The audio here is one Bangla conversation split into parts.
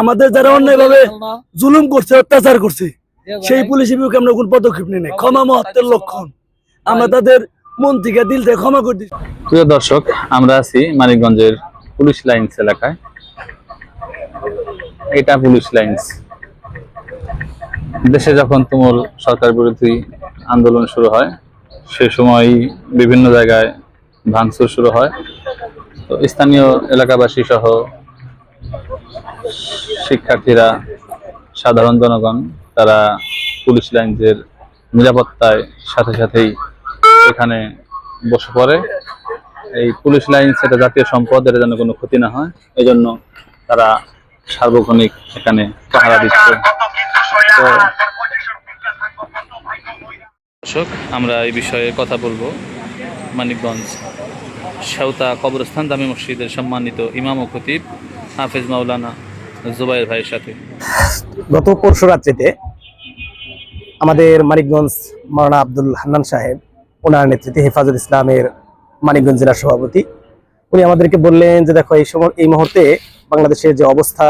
আমাদের যারা অন্যায় ভাবে জুলুম করছে অত্যাচার করছে সেই পুলিশের বিপক্ষে আমরা কোন পদক্ষেপ নিই নাই। ক্ষমা মহত্বের লক্ষণ। আমরা তাদের মন থেকে দিল থেকে ক্ষমা করে দিচ্ছি। প্রিয় দর্শক আমরা আছি মানিকগঞ্জের পুলিশ লাইন্স এলাকায়। এটা পুলিশ লাইন্স। দেশে যখন তুমুল সরকার বিরোধী আন্দোলন শুরু হয় সে সময় বিভিন্ন জায়গায় ভাঙচুর শুরু হয়। তো স্থানীয় এলাকাবাসী সহ শিক্ষার্থীরা, সাধারণ জনগণ, তারা পুলিশ লাইন্সের নিরাপত্তায় সাথে সাথেই এখানে বসে পড়ে। এই পুলিশ লাইন সেটা জাতীয় সম্পদ, এটা যেন কোনো ক্ষতি না হয় এই জন্য তারা সার্বক্ষণিক এখানে পাহারা দিচ্ছে। তো দর্শক, আমরা এই বিষয়ে কথা বলব। মানিকগঞ্জ সেওতা কবরস্থান দামি মসজিদের সম্মানিত ইমাম ও খতিব হাফেজ মাওলানা জুবাইর ভাইয়ের সাথে। গত পরশু রাত্রিতে আমাদের মানিকগঞ্জ মাওলানা আব্দুল হান্নান সাহেব ওনার নেতৃত্বে হেফাজত ইসলামের মানিকগঞ্জ জেলা সভাপতি, উনি আমাদেরকে বললেন যে, দেখো, এই সময়, এই মুহূর্তে বাংলাদেশের যে অবস্থা,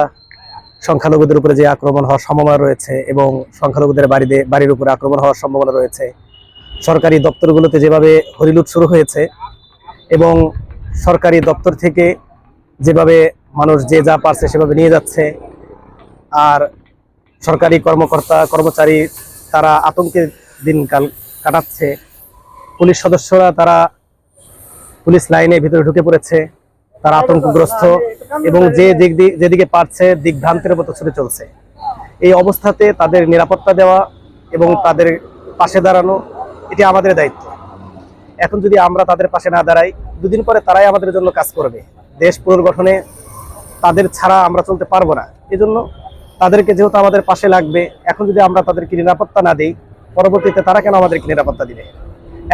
সংখ্যালঘুদের উপরে যে আক্রমণ হওয়ার সম্ভাবনা রয়েছে এবং সংখ্যালঘুদের বাড়িতে, বাড়ির উপরে আক্রমণ হওয়ার সম্ভাবনা রয়েছে, সরকারি দপ্তরগুলোতে যেভাবে হরিলুট শুরু হয়েছে এবং সরকারি দপ্তর থেকে যেভাবে মানুষ যে যা পারছে সেভাবে নিয়ে যাচ্ছে। আর সরকারি কর্মকর্তা, কর্মচারী তারা আতঙ্কে দিনকাল কাটাচ্ছে। পুলিশ সদস্যরা তারা পুলিশ লাইনে ভিতরে ঢুকে পড়েছে। তারা আতঙ্কগ্রস্ত এবং যে দিক যেদিকে পারছে দিকভ্রান্তের মতো ছুটে চলছে। এই অবস্থাতে তাদের নিরাপত্তা দেওয়া এবং তাদের পাশে দাঁড়ানো, এটি আমাদের দায়িত্ব। এখন যদি আমরা তাদের পাশে না দাঁড়াই, দুদিন পরে তারাই আমাদের জন্য কাজ করবে। দেশ পুনর্গঠনে তাদের ছাড়া আমরা চলতে পারব না। এজন্য তাদেরকে যেহেতু আমাদের পাশে লাগবে, এখন যদি আমরা তাদেরকে নিরাপত্তা না দিই, পরবর্তীতে তারা কেন আমাদেরকে নিরাপত্তা দিবে?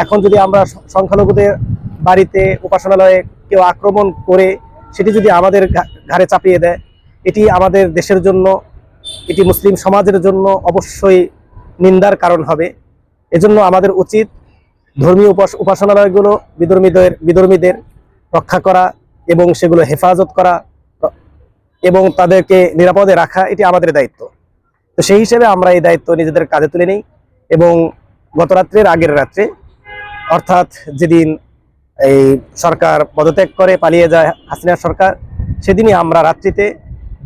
এখন যদি আমরা সংখ্যালঘুদের বাড়িতে উপাসনালয়ে কেউ আক্রমণ করে, সেটি যদি আমাদের ঘাড়ে চাপিয়ে দেয়, এটি আমাদের দেশের জন্য, এটি মুসলিম সমাজের জন্য অবশ্যই নিন্দার কারণ হবে। এজন্য আমাদের উচিত ধর্মীয় উপাস উপাসনালয়গুলো বিধর্মীদের বিধর্মীদের রক্ষা করা এবং সেগুলো হেফাজত করা। এবং তাদেরকে নিরাপদে রাখা, এটি আমাদের দায়িত্ব। তো সেই হিসেবে আমরা এই দায়িত্ব নিজেদের কাজে তুলে নিই এবং গত রাত্রের আগের রাত্রে, অর্থাৎ যেদিন এই সরকার পদত্যাগ করে পালিয়ে যায় হাসিনা সরকার, সেদিনই আমরা রাত্রিতে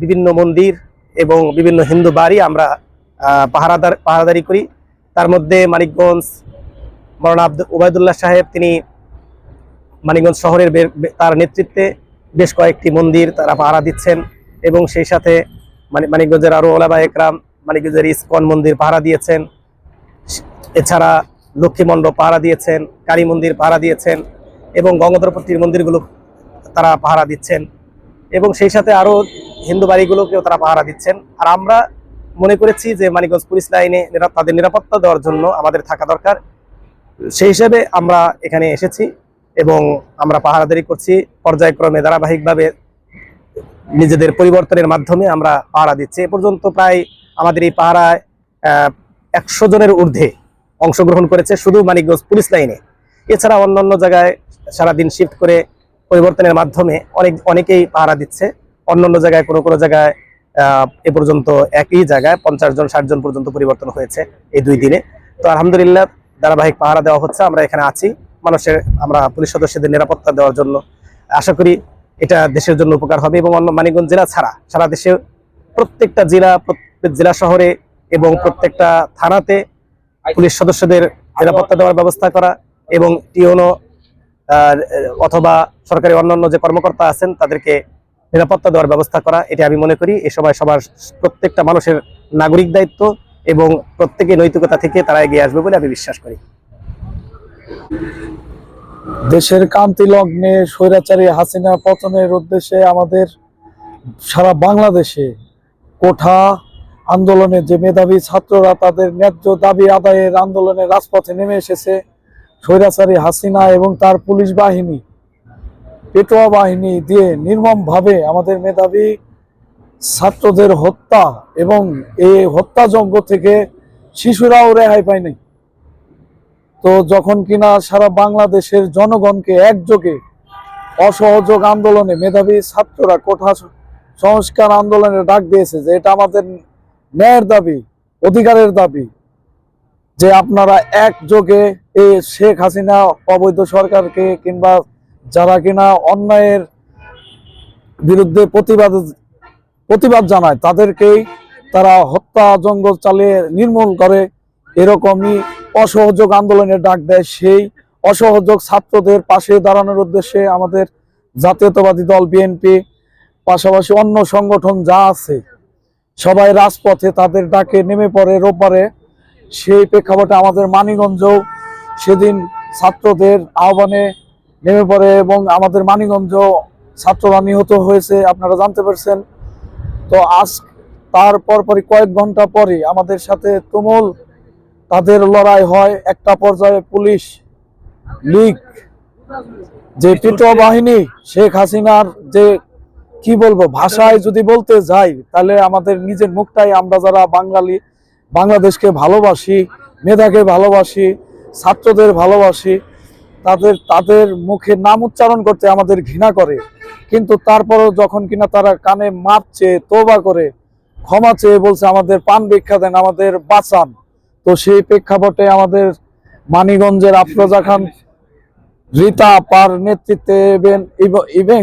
বিভিন্ন মন্দির এবং বিভিন্ন হিন্দু বাড়ি আমরা পাহারাদার, পাহারাদারি করি। তার মধ্যে মানিকগঞ্জ মৌলানা আব্দুল ওবায়দুল্লাহ সাহেব, তিনি মানিকগঞ্জ শহরের তার নেতৃত্বে বেশ কয়েকটি মন্দির তারা পাহারা দিচ্ছেন। এবং সেই সাথে মানে মানিকগঞ্জের আরও ওলাবা একরাম, মানিকগঞ্জের ইস্কন মন্দির পাহারা দিয়েছেন। এছাড়া লক্ষ্মী মণ্ডপ পাহারা দিয়েছেন, কালী মন্দির পাহারা দিয়েছেন এবং গঙ্গোধরপট্টির মন্দিরগুলো তারা পাহারা দিচ্ছেন। এবং সেই সাথে আরও হিন্দু বাড়িগুলোকেও তারা পাহারা দিচ্ছেন। আর আমরা মনে করেছি যে মানিকগঞ্জ পুলিশ লাইনে তাদের নিরাপত্তা দেওয়ার জন্য আমাদের থাকা দরকার। সেই হিসেবে আমরা এখানে এসেছি এবং আমরা পাহারাদারি করছি। পর্যায়ক্রমে ধারাবাহিকভাবে নিজেদের পরিবর্তনের মাধ্যমে আমরা পাহারা দিচ্ছি। এ পর্যন্ত প্রায় আমাদের এই পাহারায় একশো জনের ঊর্ধ্বে অংশগ্রহণ করেছে শুধু মানিকগঞ্জ পুলিশ লাইনে। এছাড়া অন্যান্য জায়গায় সারাদিন শিফট করে পরিবর্তনের মাধ্যমে অনেক, অনেকেই পাহারা দিচ্ছে। অন্যান্য জায়গায় কোনো কোনো জায়গায় এ পর্যন্ত একই জায়গায় পঞ্চাশ জন, ষাট জন পর্যন্ত পরিবর্তন হয়েছে এই দুই দিনে। তো আলহামদুলিল্লাহ ধারাবাহিক পাহারা দেওয়া হচ্ছে, আমরা এখানে আছি। মানুষের, আমরা পুলিশ সদস্যদের নিরাপত্তা দেওয়ার জন্য আশা করি এটা দেশের জন্য উপকার হবে এবং অন্য মানিকগঞ্জ জেলা ছাড়া সারা দেশে প্রত্যেকটা জেলা, প্রত্যেক জেলা শহরে এবং প্রত্যেকটা থানাতে পুলিশ সদস্যদের নিরাপত্তা দেওয়ার ব্যবস্থা করা এবং টিওনো অথবা সরকারি অন্যান্য যে কর্মকর্তা আছেন তাদেরকে নিরাপত্তা দেওয়ার ব্যবস্থা করা, এটা আমি মনে করি। এ সময় সবার প্রত্যেকটা মানুষের নাগরিক দায়িত্ব এবং প্রত্যেকে নৈতিকতা থেকে তারা এগিয়ে আসবে বলে আমি বিশ্বাস করি। দেশের কান্তি লগ্নে স্বৈরাচারী হাসিনা পতনের উদ্দেশ্যে আমাদের সারা বাংলাদেশে কোঠা আন্দোলনে যে মেধাবী ছাত্ররা তাদের ন্যায্য দাবি আদায়ের আন্দোলনে রাজপথে নেমে এসেছে, স্বৈরাচারী হাসিনা এবং তার পুলিশ বাহিনী, পেটোয়া বাহিনী দিয়ে নির্মমভাবে আমাদের মেধাবী ছাত্রদের হত্যা এবং এই হত্যাযজ্ঞ থেকে শিশুরাও রেহাই পায়নি। তো যখন কিনা সারা বাংলাদেশের জনগণকে একযোগে অসহযোগ আন্দোলনে মেধাবী ছাত্ররা কোঠা সংস্কার আন্দোলনে ডাক দিয়েছে যে এটা আমাদের ন্যায়ের দাবি, অধিকারের দাবি, যে আপনারা একযোগে এই শেখ হাসিনা অবৈধ সরকারকে কিংবা যারা কিনা অন্যায়ের বিরুদ্ধে প্রতিবাদ প্রতিবাদ জানায়, তাদেরকেই তারা হত্যা জঙ্গল চালিয়ে নির্মূল করে এরকমই অসহযোগ আন্দোলনের ডাক দেয় সেই অসহযোগ ছাত্রদের পাশে দাঁড়ানোর উদ্দেশ্যে আমাদের জাতীয়তাবাদী দল বিএনপি, পাশাপাশি অন্য সংগঠন যা আছে, সবাই রাজপথে তাদের ডাকে নেমে পড়ে রোববারে। সেই প্রেক্ষাপটে আমাদের মানিগঞ্জও সেদিন ছাত্রদের আহ্বানে নেমে পড়ে এবং আমাদের মানিগঞ্জ ছাত্ররা নিহত হয়েছে, আপনারা জানতে পারছেন। তো আজ তার পরপরই কয়েক ঘণ্টা পরে আমাদের সাথে তুমুল তাদের লড়াই হয় একটা পর্যায়ে পুলিশ লীগ, যে পিটো বাহিনী, শেখ হাসিনার যে, কি বলব, ভাষায় যদি বলতে যাই, তাহলে আমাদের নিজের মুখটাই আমরা যারা বাঙালি, বাংলাদেশকে ভালোবাসি, মেধাকে ভালোবাসি, ছাত্রদের ভালোবাসি, তাদের তাদের মুখে নাম উচ্চারণ করতে আমাদের ঘৃণা করে। কিন্তু তারপরেও যখন কিনা তারা কানে মাপছে তোবা করে, ক্ষমা চেয়ে বলছে, আমাদের পান ভিক্ষা দেন, আমাদের বাঁচান। তো সেই প্রেক্ষাপটে আমাদের মানিগঞ্জের আফরোজা খান, রীতা পার নেতৃত্বে এবং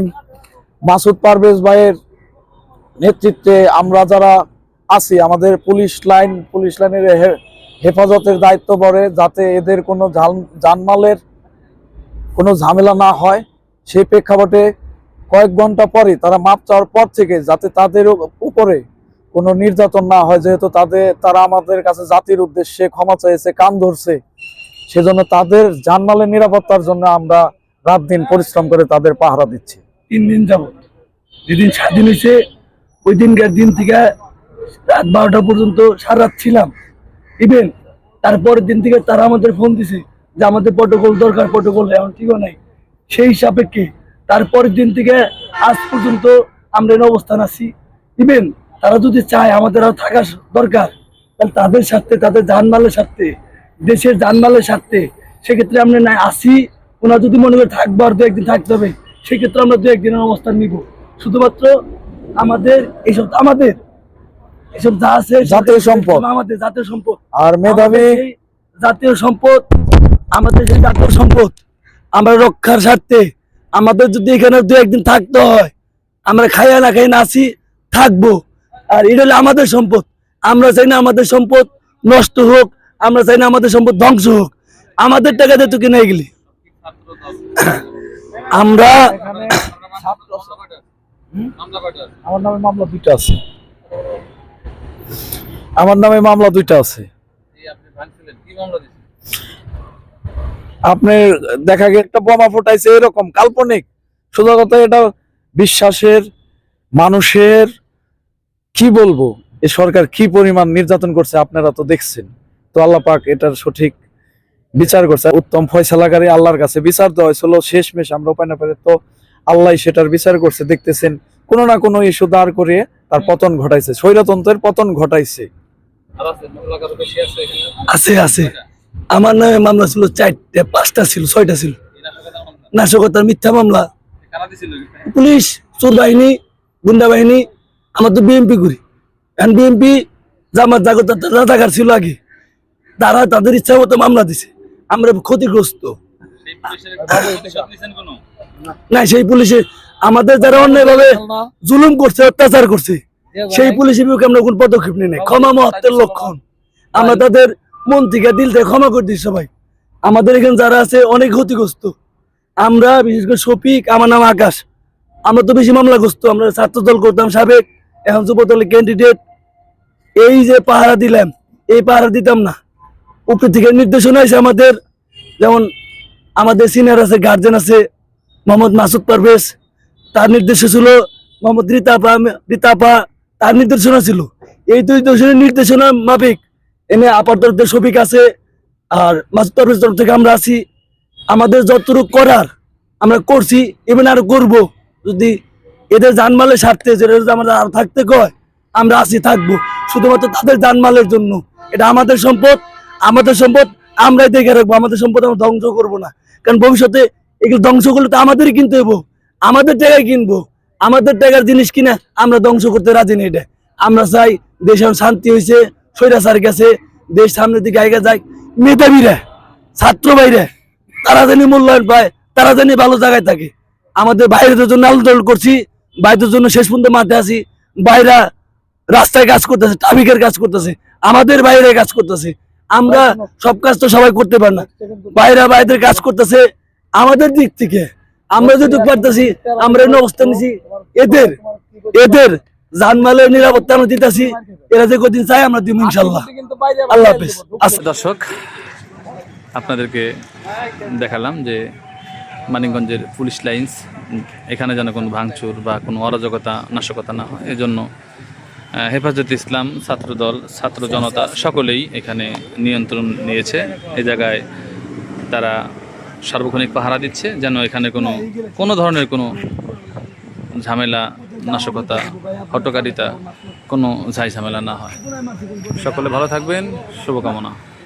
মাসুদ পারভেজ ভাইয়ের নেতৃত্বে আমরা যারা আছি, আমাদের পুলিশ লাইন, পুলিশ লাইনের হেফাজতের দায়িত্ব পড়ে যাতে এদের কোনো জান- জানমালের কোনো ঝামেলা না হয়। সেই প্রেক্ষাপটে কয়েক ঘণ্টা পরে তারা মাপ চাওয়ার পর থেকে যাতে তাদের উপরে কোনো নির্যাতন না হয়, যেহেতু তাদের, তারা আমাদের কাছে জাতির উদ্দেশ্যে ক্ষমা চাইছে কান ধরছে, সেজন্য তাদের জানমালের নিরাপত্তার জন্য আমরা রাত দিন পরিশ্রম করে তাদের পাহারা দিচ্ছি। তিন দিন যাব যেদিন স্বাধীন হয়েছে, ওই দিনকার দিন থেকে রাত বারোটা পর্যন্ত সারা রাত ছিলাম। ইভেন তারপরের দিন থেকে তারা আমাদের ফোন দিছে যে আমাদের প্রটোকল দরকার প্রটোকল এখন ঠিকও নাই। সেই সাপেক্ষে তারপরের দিন থেকে আজ পর্যন্ত আমরা অবস্থান আছি। ইভেন তারা যদি চায় আমাদের আরও থাকা দরকার তাহলে তাদের স্বার্থে তাদের জানমালের স্বার্থে দেশের জানমালের স্বার্থে সেক্ষেত্রে আমরা না আসি ওনারা যদি মনে করে থাকব আর দু একদিন থাকতে হবে সেক্ষেত্রে আমরা দু একদিনের অবস্থান নিব। শুধুমাত্র আমাদের এইসব আমাদের এসব যা আছে জাতীয় সম্পদ। আমাদের জাতীয় সম্পদ। আর মেধাবী জাতীয় সম্পদ আমাদের যে জাতীয় সম্পদ আমরা রক্ষার স্বার্থে আমাদের যদি এখানে দু একদিন থাকতে হয় আমরা খাইয়া না খাই না আসি থাকব। আর এটা হলো আমাদের সম্পদ। আমরা চাই না আমাদের সম্পদ নষ্ট হোক, আমরা চাই না আমাদের সম্পদ ধ্বংস হোক। আমাদের টাকা দিয়ে তো কিনে গেলি। আমরা আমার নামে মামলা দুইটা আছে। আমার নামে মামলা দুইটা আছে। আপনার দেখা গেছে একটা বোমা ফুটাইছে এরকম, কাল্পনিক। সোজা কথা এটা, বিশ্বাসের, মানুষের কি বলব? এই সরকার কি পরিমাণ নির্যাতন করছে আপনারা তো দেখছেন। তো আল্লাহ পাক এটার সঠিক বিচার করছে। উত্তম ফয়সালাকারী আল্লাহর কাছে বিচার দেওয়া হয়েছিল, শেষমেশ আমরা উপায় না পেরে তো আল্লাহ সেটার বিচার করছে। দেখতেছেন, কোনো না কোনো ইস্যু দাঁড় করে তার পতন ঘটাইছে। স্বৈরতন্ত্রের পতন ঘটাইছে। আছে আছে। আমার নামে মামলা ছিল চারটে, পাঁচটা ছিল, ছয়টা ছিল। নাশকতার মিথ্যা মামলা। পুলিশ, চোর বাহিনী, গুন্ডা বাহিনী আমার তো বিএমপি করি। এখন বিএমপি জামাত জাগত রাজাকার ছিল আগে, তারা তাদের ইচ্ছা মতো মামলা দিছে। আমরা ক্ষতিগ্রস্ত। না সেই পুলিশে আমাদের যারা অন্যায়ভাবে জুলুম করছে, অত্যাচার করছে, সেই পুলিশের বিরুদ্ধে আমরা কোন পদক্ষেপ নিই ক্ষমা মহত্বের লক্ষণ। আমরা তাদের মন থেকে দিল থেকে ক্ষমা করে দিই সবাই। আমাদের এখানে যারা আছে, অনেক ক্ষতিগ্রস্ত। আমরা, বিশেষ করে শফিক, আমার নাম আকাশ। আমরা তো বেশি মামলাগ্রস্ত। আমরা ছাত্র দল করতাম সাবেক এখন যুব দলের ক্যান্ডিডেট এই যে পাহারা দিলাম, এই পাহারা দিতাম না। উপর থেকে নির্দেশনা আছে আমাদের, যেমন আমাদের সিনিয়র আছে গার্জেন আছে, মোহাম্মদ মাসুদ পারভেজ, তার নির্দেশ ছিল মোহাম্মদ রিতাপা রিতাপা তার নির্দেশনা ছিল। এই দুই দর্শনের নির্দেশনা মাফিক। এনে আপার তরফ শফিক আছে, আর মাসুদ পারভেজ তরফ থেকে আমরা আছি। আমাদের যতটুকু করার আমরা করছি এমন আরও করব। যদি এদের জানমালের স্বার্থে যদি আমরা আরও থাকতে কয়, আমরা আছি, থাকব। শুধুমাত্র তাদের জানমালের জন্য। এটা আমাদের সম্পদ আমাদের সম্পদ, আমরাই দেখে রাখব। আমাদের সম্পদ আমরা ধ্বংস করব না। কারণ ভবিষ্যতে এগুলো ধ্বংস করলে তো আমাদেরই কিনতে হব আমাদের জায়গায় কিনবো। আমাদের টাকার জিনিস কিনা আমরা ধ্বংস করতে রাজি নেই এটা। আমরা চাই দেশ শান্তি হয়েছে স্বৈরাচার গেছে, দেশ সামনের দিকে আগে যায় মেধাবীরা, ছাত্র বাইরে তারা জানি মূল্যায়ন পায়, তারা জানি ভালো জায়গায় থাকে। আমাদের বাইরেদের জন্য আলোচন করছি। বাইরের জন্য শেষ পর্যন্ত মাঠে আছি। বাইরা রাস্তায় কাজ করতেছে ট্রাফিকের কাজ করতেছে আমাদের বাইরে কাজ করতেছে। আমরা সব কাজ তো সবাই করতে পারি না। বাইরা বাইরের কাজ করতেছে আমাদের দিক থেকে। আমরা যেটুকু পারতেছি আমরা এমন অবস্থা নিছি। এদের এদের জানমালের নিরাপত্তা আমরা দিতেছি। এরা যে কদিন চাই আমরা দিব ইনশাল্লাহ। আল্লাহ হাফিজ। আস- দর্শক আপনাদেরকে দেখালাম যে মানিকগঞ্জের পুলিশ লাইন্স এখানে যেন কোনো ভাঙচুর বা কোনো অরাজকতা, নাশকতা না হয়। এজন্য হেফাজত ইসলাম, ছাত্রদল, ছাত্র জনতা সকলেই এখানে নিয়ন্ত্রণ নিয়েছে। এ জায়গায় তারা সার্বক্ষণিক পাহারা দিচ্ছে যেন এখানে কোনো কোনো ধরনের কোনো ঝামেলা, নাশকতা, হটকারিতা কোনো ঝাই ঝামেলা না হয়। সকলে ভালো থাকবেন। শুভকামনা।